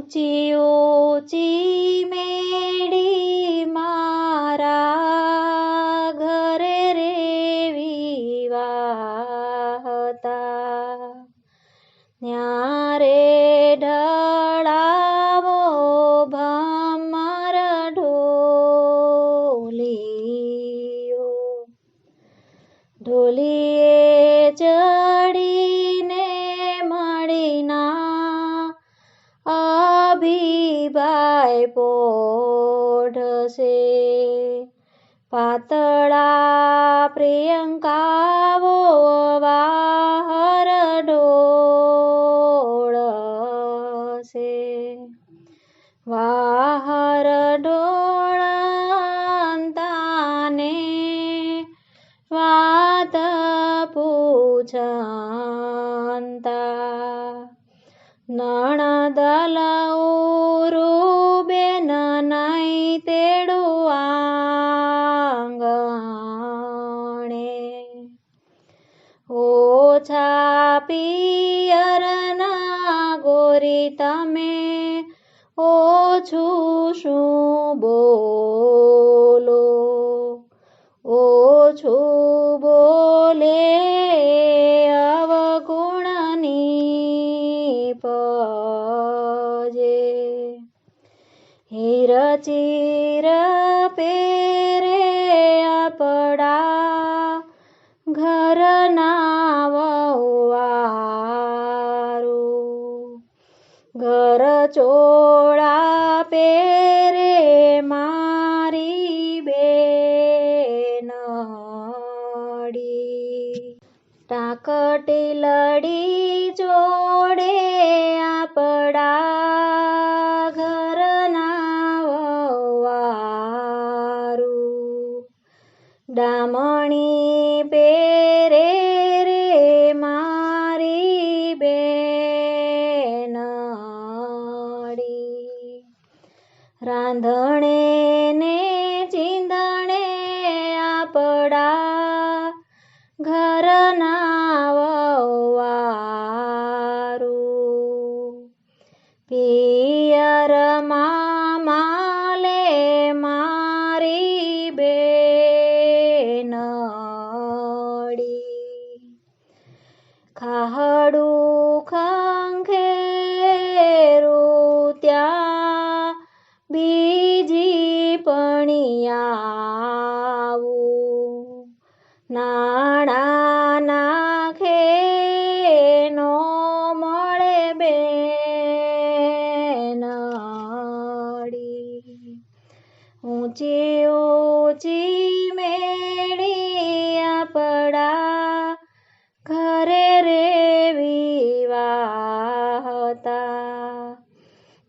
ઊંચી ઊંચી મેડી મારા ઘરે રે વિવાહતા ન્યારે ઢળાવો પોઢશે. પાતળા પ્રિયંકાવો વાહર ઢોળશે વાહર તેડું આંગણે. ઓછા પિયરના ગોરી તમે ઓછું શું બોલો? ઓછું હીર ચીર પેરે આપડા ઘરના વહુવારું ઘર ચોળા પેરે મારી બેનડી ટાકટી લડી જોડે આપડા ડામણી પેરે રે મારી બેનડી. રાંધણે ને ચિંદણે આપડા ઘરના વહુવારું પિયરમાં ખાહડું ખંખેરું ત્યાં બીજી પણિયાવું. નાણા નાખે નો મળે બેનડી ઊંચી ઊંચી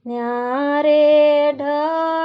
न्यारे ढा